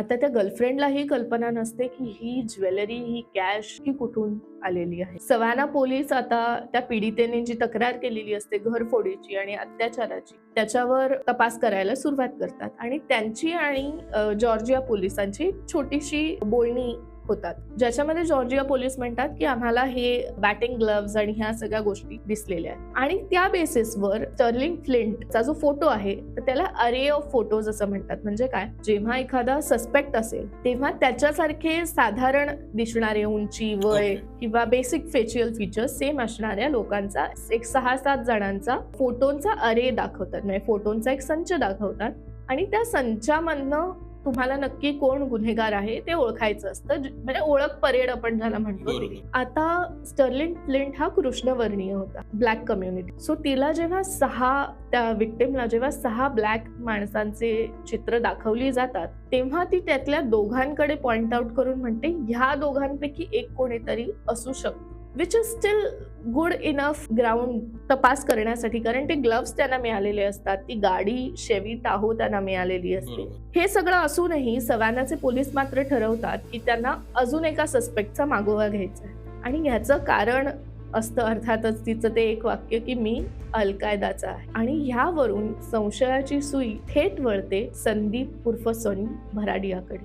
आता त्या गर्लफ्रेंडला ही कल्पना नसते की ही ज्वेलरी ही कॅश ही कुठून आलेली आहे. सवाना पोलीस आता त्या पीडितेने जी तक्रार केलेली असते घरफोडीची आणि अत्याचाराची त्याच्यावर तपास करायला सुरुवात करतात. आणि त्यांची आणि जॉर्जिया पोलिसांची छोटीशी बोलणी होतात. ज्याच्यामध्ये जॉर्जिया पोलीस म्हणतात की आम्हाला हे बॅटिंग ग्लव्स आणि ह्या सगळ्या गोष्टी दिसलेल्या आहेत. आणि त्या बेसिसवर स्टर्लिंग फ्लिंटचा जो फोटो आहे तर त्याला अरे ऑफ फोटोज असं म्हणतात. म्हणजे काय? जेव्हा एखादा सस्पेक्ट असेल तेव्हा त्याच्यासारखे साधारण दिसणारे उंची वय. किंवा बेसिक फेशियल फीचर्स सेम असणाऱ्या लोकांचा एक सहा सात जणांचा फोटोंचा अरे दाखवतात. म्हणजे फोटोंचा एक संच दाखवतात. आणि त्या संचामधनं तुम्हाला नक्की कोण गुन्हेगार आहे ते ओळखायचं असतं. म्हणजे ओळख परेड आपण ज्याला म्हणतो आता स्टर्लिंग फ्लिंट हा कृष्णवर्णीय होता ब्लॅक कम्युनिटी. सो तिला जेव्हा सहा त्या विक्टिमला जेव्हा सहा ब्लॅक माणसांचे चित्र दाखवली जातात तेव्हा ती त्यातल्या दोघांकडे पॉइंट आउट करून म्हणते ह्या दोघांपैकी एक कोणीतरी असू शकतो. Which is still good enough ground तपास करण्यासाठी. कारण ते ग्लव्स त्यांना मिळालेले असतात. ती गाडी शेवी टाहो त्यांना मिळालेली असते. हे सगळं असूनही सवानाचे पोलीस मात्र ठरवतात की त्यांना अजून एका सस्पेक्टचा मागोवा घ्यायचा आहे. आणि ह्याचं कारण असतं अर्थातच तिचं ते एक वाक्य की मी अल कायदाचा आहे. आणि ह्यावरून संशयाची सुई थेट वळते संदीप उर्फ सनी भराडियाकडे.